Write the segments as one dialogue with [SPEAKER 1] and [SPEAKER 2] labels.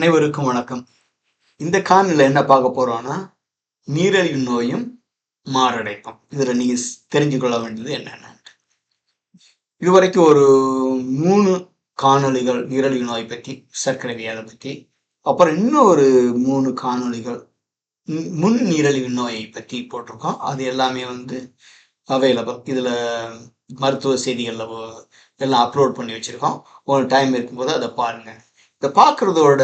[SPEAKER 1] அனைவருக்கும் வணக்கம். இந்த காணொலியில் என்ன பார்க்க போறோம்னா நீரழிவு நோயும் மாரடைப்பும். இதுல நீங்க தெரிஞ்சுக்கொள்ள வேண்டியது என்னென்ன? இதுவரைக்கும் ஒரு மூணு காணொளிகள் நீரழிவு நோய் பற்றி சர்க்கரை வியாதை பற்றி அப்புறம் இன்னும் ஒரு மூணு காணொளிகள் முன் நீரழிவு நோயை பற்றி போட்டிருக்கோம். அது எல்லாமே வந்து அவைலபிள் இதில் மருத்துவ செய்திகளில் எல்லாம் அப்லோட் பண்ணி வச்சுருக்கோம். ஒரு டைம் இருக்கும்போது அதை பாருங்கள் இதை பார்க்குறதோட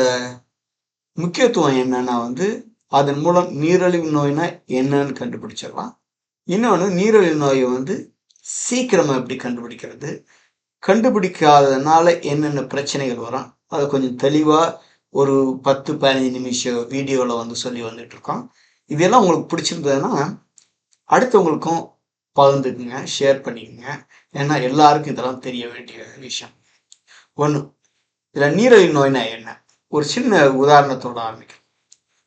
[SPEAKER 1] முக்கியத்துவம் என்னன்னா வந்து அதன் மூலம் நீரிழிவு நோய்னா என்னன்னு கண்டுபிடிச்சிடலாம். இன்னொன்று நீரிழிவு நோயை வந்து சீக்கிரமாக எப்படி கண்டுபிடிக்கிறது? கண்டுபிடிக்காததுனால என்னென்ன பிரச்சனைகள் வரும்? அதை கொஞ்சம் தெளிவாக ஒரு பத்து பதினஞ்சு நிமிஷம் வீடியோவில் வந்து சொல்லி வந்துட்டுருக்கோம். இதெல்லாம் உங்களுக்கு பிடிச்சிருந்ததுன்னா அடுத்தவங்களுக்கும் பகிர்ந்துக்குங்க ஷேர் பண்ணிக்கோங்க. ஏன்னா எல்லாருக்கும் இதெல்லாம் தெரிய வேண்டிய விஷயம். ஒன்று இதில் நீரழிவு நோய்னா என்ன? ஒரு சின்ன உதாரணத்தோட ஆரம்பிக்கும்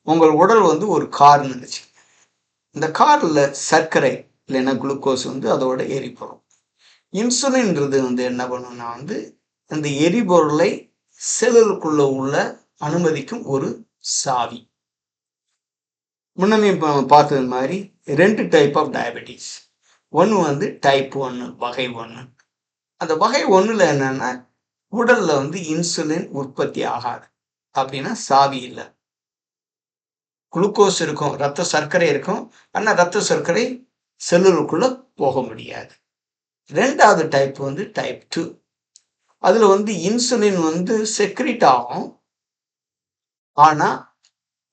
[SPEAKER 1] உங்கள் உடல் வந்து ஒரு கார்னு நினைச்சு இந்த காரில் சர்க்கரை இல்லைன்னா குளுக்கோஸ் வந்து அதோட எரிபொருள். இன்சுலின்றது வந்து என்ன பண்ணுன்னா வந்து அந்த எரிபொருளை செல்லுக்குள்ள உள்ள அனுமதிக்கும் ஒரு சாவி. முன்னமே இப்போ பார்த்தது மாதிரி ரெண்டு டைப் ஆஃப் டயபெட்டிஸ் ஒன்று வந்து டைப் ஒன்று வகை ஒன்று அந்த வகை ஒன்றில் என்னென்னா உடல்ல வந்து இன்சுலின் உற்பத்தி ஆகாது. அப்படின்னா சாவி இல்லை. குளுக்கோஸ் இருக்கும் ரத்த சர்க்கரை இருக்கும். ஆனால் ரத்த சர்க்கரை செல்லுக்குள்ள போக முடியாது. ரெண்டாவது டைப் வந்து டைப் டூ அதில் வந்து இன்சுலின் வந்து செக்ரிட் ஆகும். ஆனால்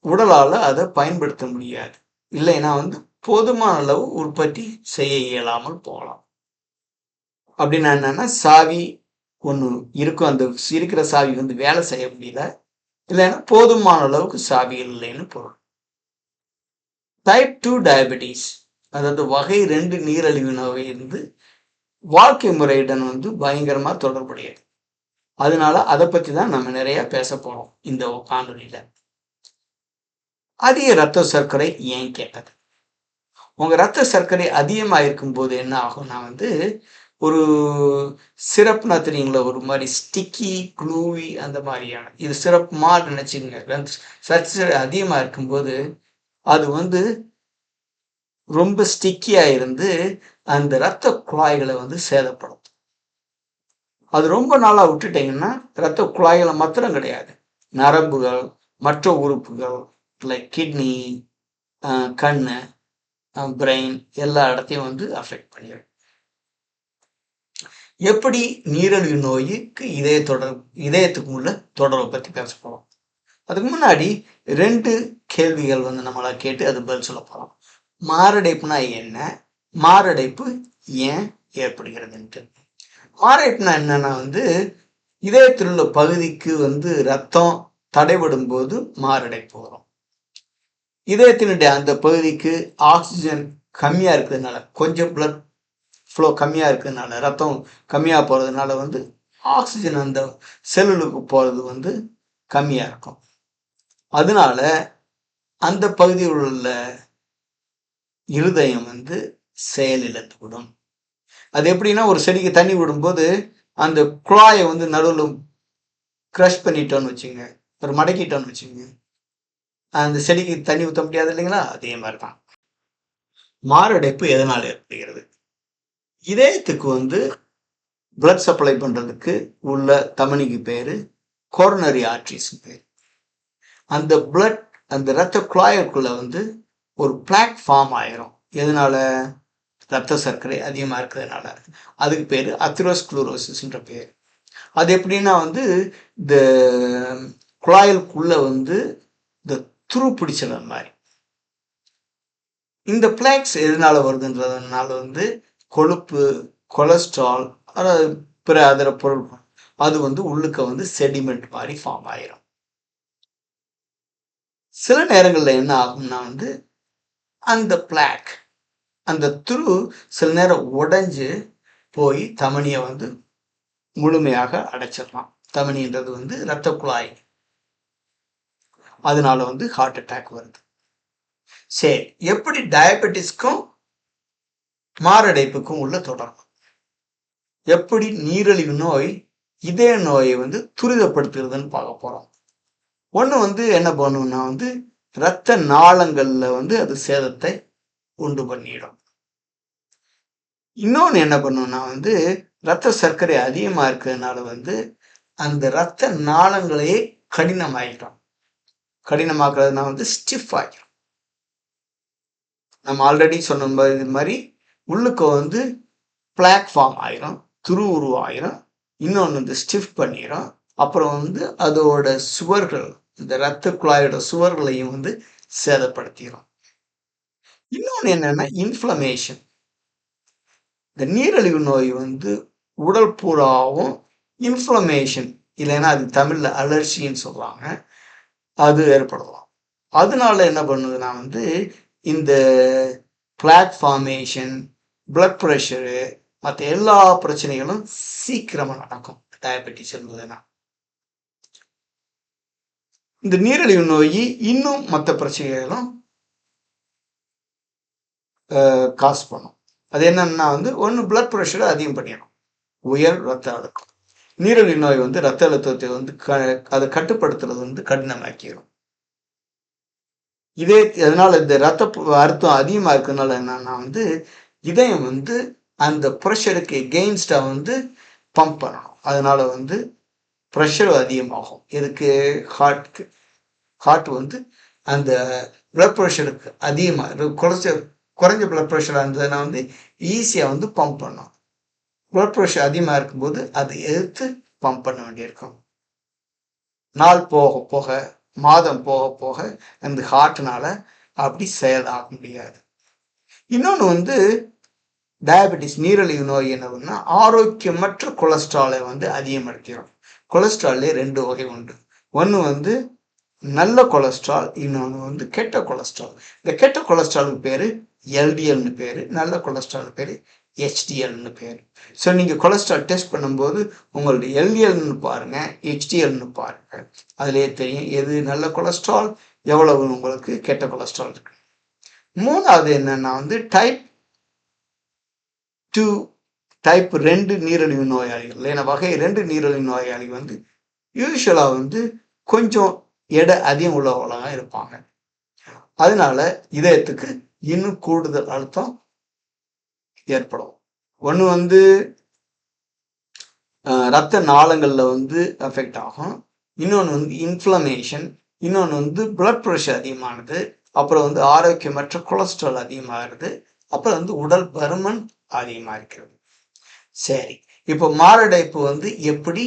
[SPEAKER 1] உடலால் அதை பயன்படுத்த முடியாது. இல்லைன்னா வந்து போதுமான அளவு உற்பத்தி செய்ய இயலாமல் போகலாம். அப்படின்னா என்னன்னா சாவி ஒன்று இருக்கும். அந்த இருக்கிற சாவி வந்து வேலை செய்ய முடியல. இல்லைன்னா போதுமான அளவுக்கு சாவி இல்லைன்னு பொருள். டைப் டூ டயபெட்டிஸ் அதாவது வகை ரெண்டு நீரழிவு நோய் இருந்து வாழ்க்கை முறையுடன் வந்து பயங்கரமா தொடர்புடையது. அதனால அதை பத்தி தான் நம்ம நிறைய பேச போறோம் இந்த காணொலியில் அதிக ரத்த சர்க்கரை ஏன் கேட்டது? உங்க ரத்த சர்க்கரை அதிகமாக இருக்கும்போது என்ன ஆகும்னா வந்து ஒரு சிறப்புனா தெரியுங்களா? ஒரு மாதிரி ஸ்டிக்கி க்ளூவி அந்த மாதிரியான. இது சிறப்பு மாதிரி நினச்சிங்க சர்க்கரை அதிகமாக இருக்கும்போது அது வந்து ரொம்ப ஸ்டிக்கியாக இருந்து அந்த ரத்த குழாய்களை வந்து சேதப்படும். அது ரொம்ப நாளாக விட்டுட்டீங்கன்னா ரத்த குழாய்களை மாத்திரம் கிடையாது. நரம்புகள் மற்ற உறுப்புகள் லைக் கிட்னி கண் பிரெயின் எல்லா இடத்தையும் வந்து அஃபெக்ட் பண்ணிடும் எப்படி நீரிழிவு நோய்க்கு இதய தொடர் இதயத்துக்கு உள்ள தொடர்பை பற்றி பேச போகிறோம் அதுக்கு முன்னாடி ரெண்டு கேள்விகள் வந்து நம்மளா கேட்டு அது பதில் சொல்ல போகிறோம் மாரடைப்புனா என்ன? மாரடைப்பு ஏன் ஏற்படுகிறதுன்ட்டு. மாரடைப்புனா என்னன்னா வந்து இதயத்தில் உள்ள பகுதிக்கு வந்து ரத்தம் தடைபடும் போது மாரடைப்பு வரும். இதயத்தினுடைய அந்த பகுதிக்கு ஆக்சிஜன் கம்மியாக இருக்கிறதுனால கொஞ்சம் பிளட் ஃப்ளோ கம்மியாக இருக்கிறதுனால ரத்தம் கம்மியாக போகிறதுனால வந்து ஆக்சிஜன் அந்த செல்லுக்கு போகிறது வந்து கம்மியாக இருக்கும். அதனால அந்த பகுதியில் உள்ள இருதயம் வந்து செயலிழந்துவிடும் அது எப்படின்னா ஒரு செடிக்கு தண்ணி விடும்போது அந்த குழாயை வந்து நடுவில் க்ரஷ் பண்ணிட்டோன்னு வச்சுங்க ஒரு மடக்கிட்டோன்னு வச்சுங்க அந்த செடிக்கு தண்ணி ஊற்ற முடியாது இல்லைங்களா? அதே மாதிரி தான் மாரடைப்பு எதனால் ஏற்படுகிறது? இதயத்துக்கு வந்து பிளட் சப்ளை பண்ணுறதுக்கு உள்ள தமனிக்கு பேர் கொரோனரி ஆர்ட்ரிஸ் பேர். அந்த பிளட் அந்த ரத்த குழாயக்குள்ளே வந்து ஒரு பிளாக் ஃபார்ம் ஆயிரும். எதனால? ரத்த சர்க்கரை அதிகமாக இருக்கிறதுனால. அதுக்கு பேர் அத்ரோஸ்க்ளூரோசிஸ்ன்ற பேர். அது எப்படின்னா வந்து இந்த குழாயலுக்குள்ளே வந்து இந்த துரு பிடிச்சது மாதிரி. இந்த பிளாக்ஸ் எதனால வருதுன்றதுனால வந்து கொழுப்பு கொலஸ்ட்ரால் அதாவது பிற அதர பொருள் அது வந்து உள்ளுக்க வந்து செடிமெண்ட் மாதிரி ஃபார்ம் ஆயிரும். சில நேரங்களில் என்ன ஆகும்னா வந்து அந்த பிளாக் அந்த துரு சில நேரம் உடைஞ்சு போய் தமனியை வந்து முழுமையாக அடைச்சிடலாம். தமனின்றது வந்து இரத்த குழாய். அதனால வந்து ஹார்ட் அட்டாக் வருது. சரி எப்படி டயபெட்டிஸ்க்கும் மாரடைப்புக்கும் உள்ள தொடர்பு. எப்படி நீரிழிவு நோய் இதய நோயை வந்து துரிதப்படுத்துறதுன்னு பார்க்க போகிறோம் ஒன்று வந்து என்ன பண்ணுன்னா வந்து இரத்த நாளங்களில் வந்து அது சேதத்தை உண்டு பண்ணிடும். இன்னொன்று என்ன பண்ணுன்னா வந்து இரத்த சர்க்கரை அதிகமாக இருக்கிறதுனால வந்து அந்த இரத்த நாளங்களையே கடினமாகிடும் கடினமாக்குறதுனா வந்து ஸ்டிஃப் ஆகிடும் நம்ம ஆல்ரெடி சொன்ன இது மாதிரி உள்ளுக்கு வந்து பிளாட்ஃபார்ம் ஆயிரும் துரு உருவாயிரும் இன்னொன்று வந்து ஸ்டிஃப் பண்ணிடும் அப்புறம் வந்து அதோட சுவர்கள் இந்த இரத்த குழாயோட சுவர்களையும் வந்து சேதப்படுத்திடும் இன்னொன்று என்னன்னா இன்ஃப்ளமேஷன் இந்த நீரிழிவு நோய் வந்து உடல் பூராவும் இன்ஃப்ளமேஷன் இல்லைன்னா அது தமிழில் அலர்ஜின்னு சொல்லுவாங்க அது ஏற்படலாம். அதனால என்ன பண்ணுதுன்னா வந்து இந்த பிளாட்ஃபார்மேஷன் பிளட் ப்ரெஷரு மற்ற எல்லா பிரச்சனைகளும் சீக்கிரமாக நடக்கும். டயபெட்டிஸ் இருந்ததுன்னா இந்த நீரிழிவு நோய் இன்னும் மற்ற பிரச்சனைகளும் காசு பண்ணும். அது என்னன்னா வந்து ஒன்று பிளட் ப்ரெஷரை அதிகம் பண்ணிடும் உயர் ரத்த அழுத்தம். நீரிழிவு நோய் வந்து ரத்த அழுத்தத்தை வந்து க அதை கட்டுப்படுத்துறது வந்து கடினமாக்கிடும் இதே அதனால இந்த ரத்த அழுத்தம் அதிகமாக இருக்கிறதுனால என்னன்னா வந்து இதயம் வந்து அந்த ப்ரெஷருக்கு எகெயின்ஸ்டாக வந்து பம்ப் பண்ணணும். அதனால வந்து ப்ரெஷர் அதிகமாகும். எதுக்கு? ஹார்ட்க்கு ஹார்ட் வந்து அந்த பிளட் ப்ரெஷருக்கு அதிகமாக குறைச்ச குறைஞ்ச பிளட் ப்ரெஷராக இருந்ததுன்னா வந்து ஈஸியாக வந்து பம்ப் பண்ணும் பிளட் ப்ரெஷர் அதிகமாக இருக்கும்போது அதை எதிர்த்து பம்ப் பண்ண வேண்டியிருக்கும். நாள் போக போக மாதம் போக போக அந்த ஹார்ட்னால அப்படி செயலாக முடியாது. இன்னொன்று வந்து டயபெட்டிஸ் நீரிழிவு நோய் என்னதுன்னா ஆரோக்கியமற்ற கொலஸ்ட்ராலை வந்து அதிகப்படுத்திடும் கொலஸ்ட்ரால்லே ரெண்டு வகை உண்டு. ஒன்று வந்து நல்ல கொலஸ்ட்ரால் இன்னொன்று வந்து கெட்ட கொலஸ்ட்ரால். இந்த கெட்ட கொலஸ்ட்ராலுக்கு பேர் எல்டிஎல்னு பேர் நல்ல கொலஸ்ட்ரால் பேர் ஹெச்டிஎல்னு பேர். ஸோ நீங்கள் கொலஸ்ட்ரால் டெஸ்ட் பண்ணும்போது உங்களுடைய எல்டிஎல்னு பாருங்கள் ஹெச்டிஎல்னு பாருங்கள் அதுலேயே தெரியும் எது நல்ல கொலஸ்ட்ரால் எவ்வளவு உங்களுக்கு கெட்ட கொலஸ்ட்ரால் இருக்கு. மூணாவது என்னன்னா வந்து டைப் டூ டைப் ரெண்டு நீரிழிவு நோயாளிகள். ஏன்னா வகை ரெண்டு நீரிழிவு நோயாளி வந்து யூஸ்வலாக வந்து கொஞ்சம் எடை அதிகம் உள்ளவங்களாக இருப்பாங்க. அதனால இதயத்துக்கு இன்னும் கூடுதல் அழுத்தம் ஏற்படும். ஒன்று வந்து ரத்த நாளங்களில் வந்து அஃபெக்ட் ஆகும். இன்னொன்று வந்து இன்ஃப்ளமேஷன் இன்னொன்று வந்து பிளட் ப்ரெஷர் அதிகமானது. அப்புறம் வந்து ஆரோக்கியமற்ற கொலஸ்ட்ரால் அதிகமாகிறது. அப்புறம் வந்து உடல் பருமன் அதிகமாக இருக்கிறது சரி இப்போ மாரடைப்பு வந்து எப்படி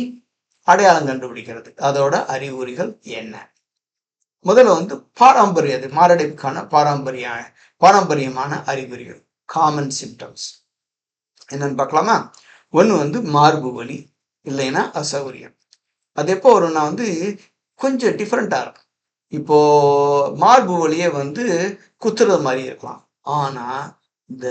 [SPEAKER 1] அடையாளம் கண்டுபிடிக்கிறது? அதோட அறிகுறிகள் என்ன? முதல்ல வந்து பாரம்பரிய மாரடைப்புக்கான பாரம்பரிய பாரம்பரியமான அறிகுறிகள் காமன் சிம்டம்ஸ் என்னன்னு பார்க்கலாமா? ஒன்று வந்து மார்பு வலி இல்லைன்னா அசௌகரியம். அது எப்போ வரும்னா வந்து கொஞ்சம் டிஃப்ரெண்ட்டாக இருக்கும். இப்போ மார்பு வழியே வந்து குத்துறது மாதிரி இருக்கலாம். ஆனால் இந்த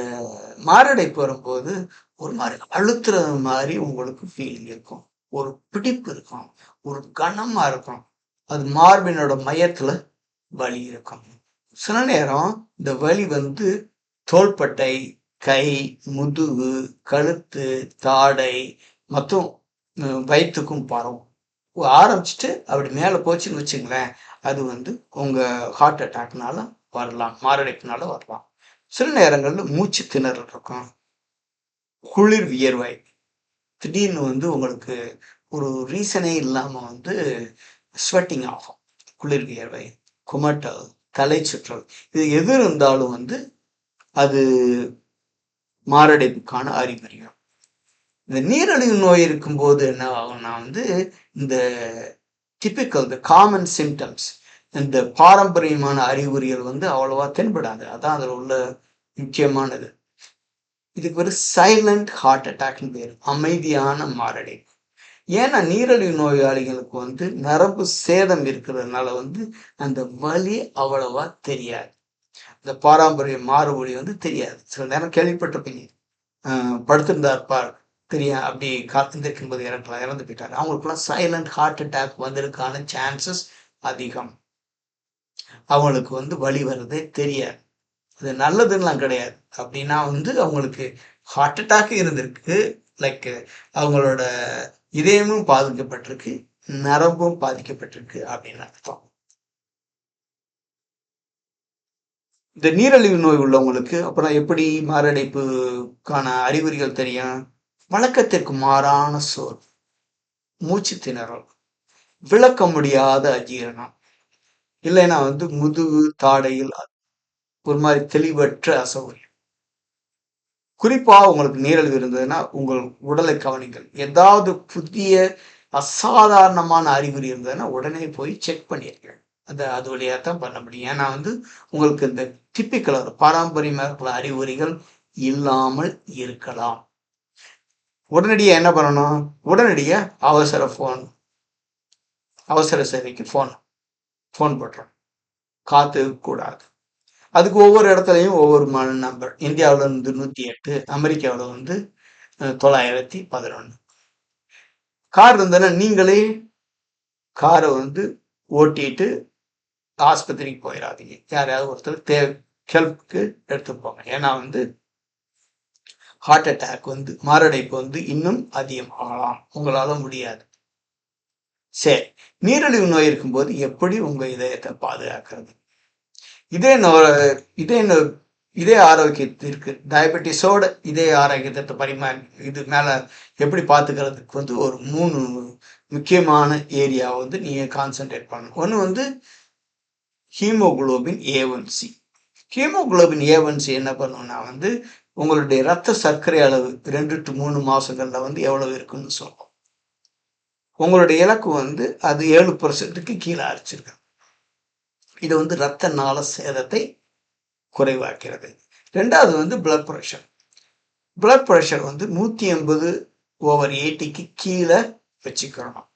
[SPEAKER 1] மாரடைப்பு வரும்போது ஒரு மாதிரி அழுத்துறது மாதிரி உங்களுக்கு ஃபீலிங் இருக்கும். ஒரு பிடிப்பு இருக்கும். ஒரு கனமா இருக்கும். அது மார்பினோட மையத்துல வலி இருக்கும். சில நேரம் இந்த வலி வந்து தோள்பட்டை கை முதுகு கழுத்து தாடை மற்றும் வயிற்றுக்கும் பரவும். ஆரம்பிச்சுட்டு அப்படி மேலே போச்சுன்னு வச்சுங்களேன் அது வந்து உங்கள் ஹார்ட் அட்டாக்னால வரலாம். மாரடைப்புனால வரலாம். சில நேரங்களில் மூச்சு திணறல் இருக்கும். குளிர் வியர்வை. திடீர்னு வந்து உங்களுக்கு ஒரு ரீசனே இல்லாமல் வந்து ஸ்வெட்டிங் ஆகும். குளிர் வியர்வை குமட்டல் தலை சுற்றல். இது எது இருந்தாலும் வந்து அது மாரடைப்புக்கான அறிகுறியும் இந்த நீரிழிவு நோய் இருக்கும்போது என்ன ஆகும்னா வந்து இந்த டிப்பிக்கல் இந்த காமன் சிம்டம்ஸ் இந்த பாரம்பரியமான அறிகுறிகள் வந்து அவ்வளவா தென்படாது. அதான் அதில் உள்ள முக்கியமானது. இதுக்கு ஒரு சைலண்ட் ஹார்ட் அட்டாக்னு பேர். அமைதியான மாரடைப்பு. ஏன்னா நீரிழிவு நோயாளிகளுக்கு வந்து நரம்பு சேதம் இருக்கிறதுனால வந்து அந்த வலி அவ்வளவா தெரியாது. இந்த பாரம்பரிய மாறுபொழி வந்து தெரியாது. சில நேரம் கேள்விப்பட்டிருப்பீங்க. படுத்திருந்தா இருப்பார் தெரியும் அப்படி காத்திருக்கும் போது இறக்கலாம் இறந்து போயிட்டார். அவங்களுக்குலாம் சைலண்ட் ஹார்ட் அட்டாக் வந்ததுக்கான சான்சஸ் அதிகம். அவங்களுக்கு வந்து வழி வர்றதே தெரியாது. அது நல்லதுன்னெலாம் கிடையாது. அப்படின்னா வந்து அவங்களுக்கு ஹார்ட் அட்டாக் இருந்திருக்கு. லைக் அவங்களோட இதயமும் பாதிக்கப்பட்டிருக்கு நரம்பும் பாதிக்கப்பட்டிருக்கு அப்படின்னு அர்த்தம். இந்த நீரழிவு நோய் உள்ளவங்களுக்கு அப்புறம் எப்படி மாரடைப்புக்கான அறிகுறிகள் தெரியும்? வழக்கத்திற்கு மாறான சோர் மூச்சு திணறல் விளக்க முடியாத அஜீரணம். இல்லைன்னா வந்து முதுகு தாடையில் ஒரு மாதிரி தெளிவற்ற அசௌகரியம் குறிப்பாக உங்களுக்கு நீரிழிவு இருந்ததுன்னா உங்கள் உடலை கவனிங்கள். ஏதாவது புதிய அசாதாரணமான அறிகுறி இருந்ததுன்னா உடனே போய் செக் பண்ணியிருக்கேன் அந்த அது வழியாக தான் பண்ண முடியும். ஏன்னா வந்து உங்களுக்கு இந்த டிப்பிக்கல் ஒரு பாரம்பரியமாக இருக்கிற அறிகுறிகள் இல்லாமல் இருக்கலாம். உடனடியாக என்ன பண்ணணும்? உடனடியாக அவசர ஃபோன் அவசர சேவைக்கு ஃபோன் ஃபோன் போடுறோம் காத்து கூடாது. அதுக்கு ஒவ்வொரு இடத்துலையும் ஒவ்வொரு மன நம்பர் இந்தியாவில் வந்து நூற்றி எட்டு அமெரிக்காவில் வந்து தொள்ளாயிரத்தி பதினொன்று கார் இருந்ததுன்னா நீங்களே காரை வந்து ஓட்டிட்டு ஆஸ்பத்திரிக்கு போயிடாதீங்க யாரையாவது ஒருத்தர் தே ஹெல்ப்க்கு எடுத்து போங்க. ஏன்னா வந்து ஹார்ட் அட்டாக் வந்து மாரடைப்பு வந்து இன்னும் அதிகமாகலாம். உங்களால் முடியாது. சரி நீரிழிவு நோய் இருக்கும்போது எப்படி உங்கள் இதயத்தை பாதுகாக்கிறது? இதே நோ இதே நோ இதே ஆரோக்கியத்திற்கு டயபெட்டிஸோட இதே ஆரோக்கியத்தை பரிமா இது மேலே எப்படி பார்த்துக்கிறதுக்கு வந்து ஒரு மூணு முக்கியமான ஏரியா வந்து நீங்கள் கான்சென்ட்ரேட் பண்ணணும். ஒன்று வந்து ஹீமோகுளோபின் ஏவன்சி ஹீமோகுளோபின் ஏவன்சி என்ன பண்ணுன்னா வந்து உங்களுடைய ரத்த சர்க்கரை அளவு ரெண்டு டு மூணு மாதங்களில் வந்து எவ்வளவு இருக்குன்னு சொல்லும் உங்களுடைய இலக்கு வந்து அது ஏழு பர்சன்ட்டுக்கு கீழே அரைச்சிருக்கு இது வந்து ரத்த நாள சேதத்தை குறைவாக்கிறது ரெண்டாவது வந்து பிளட் ப்ரெஷர் பிளட் ப்ரெஷர் வந்து நூற்றி எண்பது ஓவர் எயிட்டிக்கு கீழே வச்சுக்கிறணும்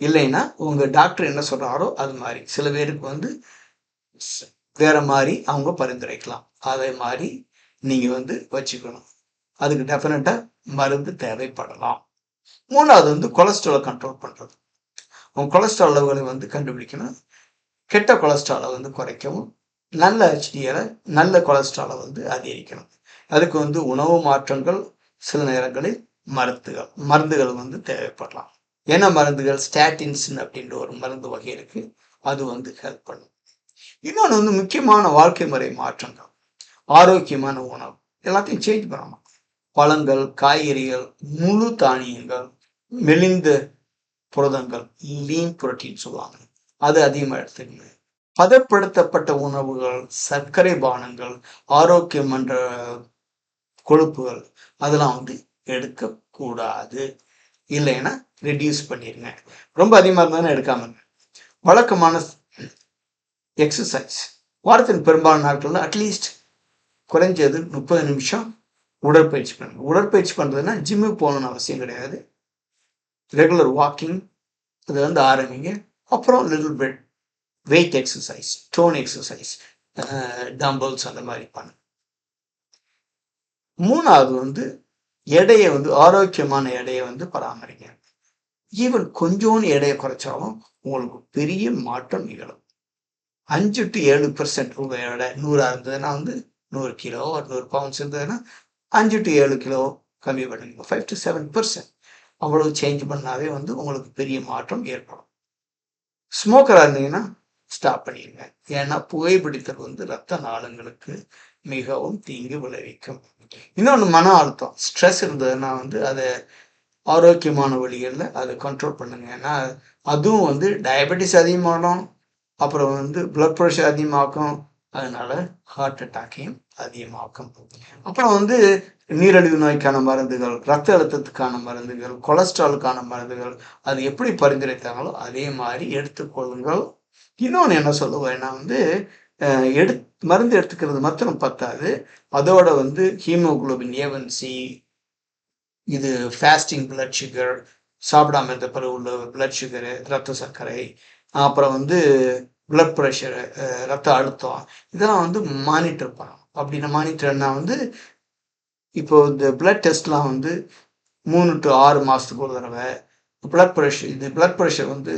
[SPEAKER 1] இல்லைன்னா உங்கள் டாக்டர் என்ன சொல்கிறாரோ அது மாதிரி. சில பேருக்கு வந்து வேறு வேற மாதிரி அவங்க பரிந்துரைக்கலாம். அதே மாதிரி நீங்கள் வந்து வச்சுக்கணும். அதுக்கு டெஃபினட்டாக மருந்து தேவைப்படலாம். மூணாவது வந்து கொலஸ்ட்ராலை கண்ட்ரோல் பண்றது. உங்கள் கொலஸ்ட்ரால் அளவுகளை வந்து கண்டுபிடிக்கணும். கெட்ட கொலஸ்ட்ராலை வந்து குறைக்கவும். நல்ல ஹெச்டிஎலை நல்ல கொலஸ்ட்ராலை வந்து அதிகரிக்கணும். அதுக்கு வந்து உணவு மாற்றங்கள் சில நேரங்களில் மருந்துகள் மருந்துகள் வந்து தேவைப்படலாம். என்ன மருந்துகள்? ஸ்டாட்டின்ஸ் அப்படின்ற ஒரு மருந்து வகை இருக்கு. அது வந்து ஹெல்ப் பண்ணும். இன்னொன்று வந்து முக்கியமான வாழ்க்கை முறை மாற்றங்கள். ஆரோக்கியமான உணவு. எல்லாத்தையும் சேஞ்ச் பண்ணணும். பழங்கள் காய்கறிகள் முழு தானியங்கள் மெலிந்த புரதங்கள் லீன் புரோட்டீன் சொல்லுவாங்க. அது அதிகமாக எடுத்துக்கணும். பதப்படுத்தப்பட்ட உணவுகள் சர்க்கரை பானங்கள் ஆரோக்கியம் என்ற கொழுப்புகள் அதெல்லாம் வந்து எடுக்கக்கூடாது. இல்லைன்னா ரெடியூஸ் பண்ணிடுங்க ரொம்ப அதிகமாக இருந்தாலும் எடுக்காம வழக்கமான எக்ஸசைஸ் வாரத்தின் பெரும்பாலான நாட்களில் அட்லீஸ்ட் குறைஞ்சது முப்பது நிமிஷம் உடற்பயிற்சி பண்ணுங்க. உடற்பயிற்சி பண்ணுறதுன்னா ஜிம்முக்கு போகணும்னு அவசியம் கிடையாது. ரெகுலர் வாக்கிங் அதை வந்து ஆரம்பிங்க. அப்புறம் little bit weight exercise tone exercise dumbbells அந்த மாதிரி பண்ணுங்க. மூணாவது வந்து எடையை வந்து ஆரோக்கியமான எடையை வந்து பராமரிங்க. ஈவன் கொஞ்சோண்டு எடையை குறைச்சாலும் உங்களுக்கு பெரிய மாற்றம் நிகழும். அஞ்சு டு ஏழு பெர்சன்ட் உங்கள் எடை நூறாக இருந்ததுன்னா வந்து நூறு கிலோ ஒரு நூறு பவுன்ஸ் இருந்ததுன்னா அஞ்சு டு ஏழு கிலோ கம்மி பண்ணுங்க ஃபைவ் டு செவன் பர்சன்ட் அவ்வளவு சேஞ்ச் பண்ணாவே வந்து உங்களுக்கு பெரிய மாற்றம் ஏற்படும். ஸ்மோக்கராக இருந்தீங்கன்னா ஸ்டாப் பண்ணிடுங்க ஏன்னா புகைப்பிடித்தல் வந்து ரத்த நாளங்களுக்கு மிகவும் தீங்கு விளைவிக்கும். இன்னொன்று மன அழுத்தம். ஸ்ட்ரெஸ் இருந்ததுன்னா வந்து அதை ஆரோக்கியமான வழிகளில் அதை கண்ட்ரோல் பண்ணுங்க. ஏன்னா அதுவும் வந்து டயபெட்டிஸ் அதிகமாகும் அப்புறம் வந்து பிளட் ப்ரெஷர் அதிகமாக்கும் அதனால ஹார்ட் அட்டாக்கையும் அதிகமாக்கும். அப்புறம் வந்து நீரிழிவு நோய்க்கான மருந்துகள் ரத்த அழுத்தத்துக்கான மருந்துகள் கொலஸ்ட்ராலுக்கான மருந்துகள் அது எப்படி பரிந்துரைத்தாங்களோ அதே மாதிரி எடுத்துக்கொள்ளுங்கள். இன்னொன்று என்ன சொல்லுவேன்னா வந்து எடுத் எடு மருந்து எடுத்துக்கிறது மாத்திரம் பத்தாது. அதோட வந்து ஹீமோகுளோபின் ஏவன்சி இது ஃபாஸ்டிங் பிளட் சுகர் சாப்பிடாம இருந்த பிறகு உள்ள பிளட் சுகரு ரத்த சர்க்கரை அப்புறம் வந்து பிளட் ப்ரெஷரு ரத்த அழுத்தம் இதெல்லாம் வந்து மானிட்டர் பண்ணணும். அப்படின்னு மானிட்டர்னா வந்து இப்போ இந்த பிளட் டெஸ்ட்லாம் வந்து மூணு டு ஆறு மாதத்துக்கு ஒரு தடவை பிளட் ப்ரெஷர் இது பிளட் ப்ரெஷர் வந்து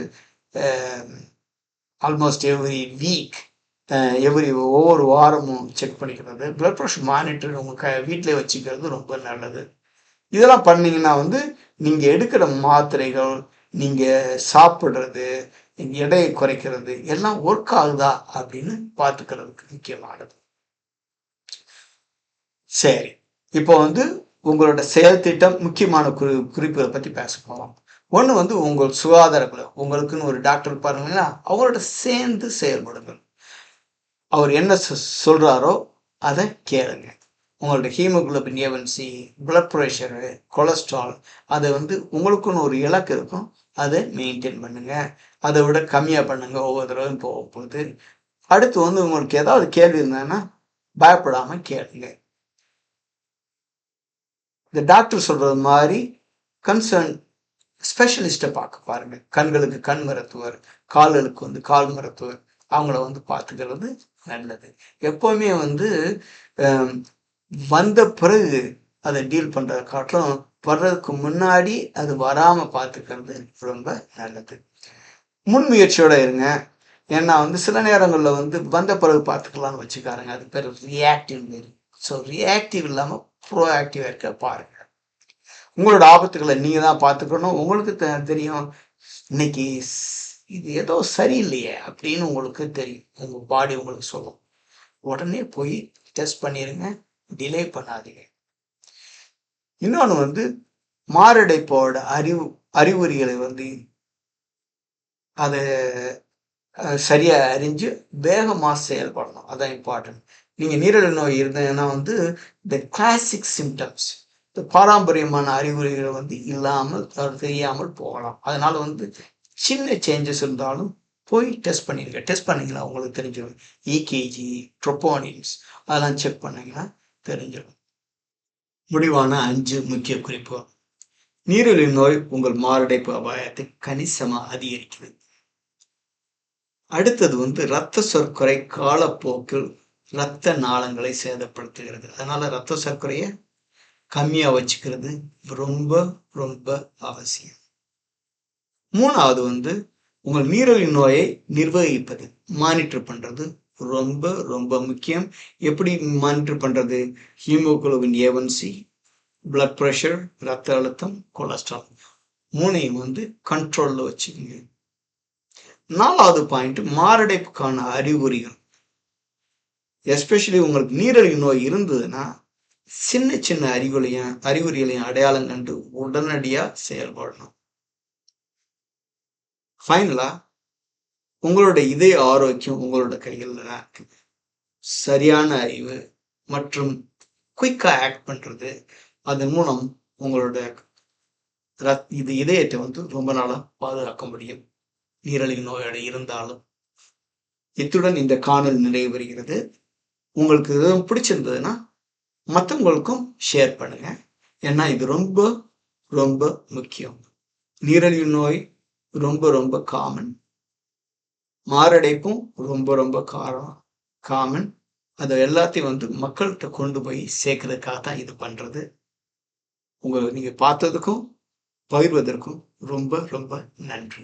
[SPEAKER 1] ஆல்மோஸ்ட் எவ்ரி வீக் எவ்ரி ஒவ்வொரு வாரமும் செக் பண்ணிக்கிறது. பிளட் ப்ரெஷர் மானிட்டர் உங்கள் க வீட்டிலே வச்சுக்கிறது ரொம்ப நல்லது. இதெல்லாம் பண்ணிங்கன்னா வந்து நீங்கள் எடுக்கிற மாத்திரைகள் நீங்கள் சாப்பிட்றது எடையை குறைக்கிறது எல்லாம் ஒர்க் ஆகுதா அப்படின்னு பார்த்துக்கிறதுக்கு முக்கியமானது. சரி இப்போ வந்து உங்களோட செயல் திட்டம் முக்கியமான குறி குறிப்புகளை பற்றி பேச போகிறோம் ஒன்று வந்து உங்கள் சுகாதார குழு உங்களுக்குன்னு ஒரு டாக்டர் பாருங்கன்னா அவங்களோட சேர்ந்து செயல்படுங்கள். அவர் என்ன சொல்கிறாரோ அதை கேளுங்க. உங்களோட ஹீமோகுளோபின் ஏவன்சி பிளட் ப்ரெஷரு கொலஸ்ட்ரால் அதை வந்து உங்களுக்குன்னு ஒரு இலக்கு இருக்கும். அதை மெயின்டைன் பண்ணுங்க. அதை விட கம்மியாக பண்ணுங்க. ஒவ்வொரு தடவையும் போக போகுது அடுத்து வந்து உங்களுக்கு ஏதாவது கேள்வி இருந்தாங்கன்னா பயப்படாமல் கேளுங்க. இந்த டாக்டர் சொல்றது மாதிரி கன்சர்ன் ஸ்பெஷலிஸ்ட்டை பார்க்க பாருங்க. கண்களுக்கு கண் மருத்துவர் கால்களுக்கு வந்து கால் மருத்துவர் அவங்கள வந்து பார்த்துக்கிறது நல்லது. எப்போவுமே வந்து வந்த பிறகு அதை டீல் பண்ணுறதை காட்டிலும் வர்றதுக்கு முன்னாடி அது வராமல் பார்த்துக்கிறது ரொம்ப நல்லது. முன்முயற்சியோட இருங்க. ஏன்னா வந்து சில நேரங்களில் வந்து வந்த பிறகு பார்த்துக்கலாம்னு வச்சுக்காருங்க. அது பேர் ரியாக்டிவ் மாரி. ஸோ ரியாக்டிவ் இல்லாமல் ப்ரோஆக்டிவாக இருக்க பாருங்க. உங்களோட ஆபத்துக்களை நீங்கள் தான் பார்த்துக்கணும். உங்களுக்கு தெரியும். இன்னைக்கு இது ஏதோ சரியில்லையே அப்படின்னு உங்களுக்கு தெரியும். உங்கள் பாடி உங்களுக்கு சொல்லும். உடனே போய் டெஸ்ட் பண்ணிடுங்க டிலே பண்ணாதீங்க. இன்னொன்று வந்து மாரடைப்போட அறிவு அறிகுறிகளை வந்து அதை சரியாக அறிஞ்சு வேகமாக செயல்படணும். அதான் இம்பார்ட்டன்ட் நீங்கள் நீரிழிவு நோய் இருந்தீங்கன்னா வந்து இந்த கிளாசிக் சிம்டம்ஸ் இந்த பாரம்பரியமான அறிகுறிகளை வந்து இல்லாமல் தெரியாமல் போகலாம். அதனால வந்து சின்ன சேஞ்சஸ் இருந்தாலும் போய் டெஸ்ட் பண்ணிடுங்க. டெஸ்ட் பண்ணிங்கன்னா உங்களுக்கு தெரிஞ்சிடும். இகேஜி ட்ரொப்போனின்ஸ் அதெல்லாம் செக் பண்ணிங்கன்னா தெரிஞ்சிடும். முடிவான அஞ்சு முக்கிய குறிப்பு. நீரிழிவு நோய் உங்கள் மாரடைப்பு அபாயத்தை கணிசமாக அதிகரிக்கிறது. அடுத்தது வந்து இரத்த சர்க்கரை காலப்போக்கில் இரத்த நாளங்களை சேதப்படுத்துகிறது. அதனால இரத்த சர்க்கரையை கம்மியாக வச்சுக்கிறது ரொம்ப ரொம்ப அவசியம். மூணாவது வந்து உங்கள் நீரிழிவு நோயை நிர்வகிப்பது மானிட்டர் பண்ணுறது ரொம்ப ரொம்ப முக்கியம். எப்படி மானிட்டர் பண்ணுறது ஹீமோகுளோபின் ஏவன்சி பிளட் ப்ரெஷர் ரத்த அழுத்தம் கொலஸ்ட்ரால் மூணையும் வந்து கண்ட்ரோலில் வச்சுக்கோங்க. நாலாவது பாயிண்ட் மாரடைப்புக்கான அறிகுறிகள். எஸ்பெஷலி உங்களுக்கு நீரழிவு நோய் இருந்ததுன்னா சின்ன சின்ன அறிகுறியும் அறிகுறிகளையும் அடையாளம் கண்டு உடனடியாக செயல்படணும். ஃபைனலாக உங்களோட இதய ஆரோக்கியம் உங்களோட கையில் தான் இருக்கு. சரியான அறிவு மற்றும் குயிக்காக ஆக்ட் பண்ணுறது அதன் மூலம் உங்களோட ரத் இது இதயத்தை வந்து ரொம்ப நாளாக பாதுகாக்க முடியும். நீரழிவு நோயோடு இருந்தாலும். இத்துடன் இந்த காணல் நிறைவு வருகிறது உங்களுக்கு எதுவும் பிடிச்சிருந்ததுன்னா மற்றவங்களுக்கும் ஷேர் பண்ணுங்க. ஏன்னா இது ரொம்ப ரொம்ப முக்கியம். நீரழிவு நோய் ரொம்ப ரொம்ப காமன் மாரடைப்பும் ரொம்ப ரொம்ப காரணம் காமன் அதை எல்லாத்தையும் வந்து மக்கள்கிட்ட கொண்டு போய் சேர்க்கறதுக்காக தான் இது பண்ணுறது உங்களை நீங்கள் பார்த்ததுக்கும் பகிர்வதற்கும் ரொம்ப ரொம்ப நன்றி.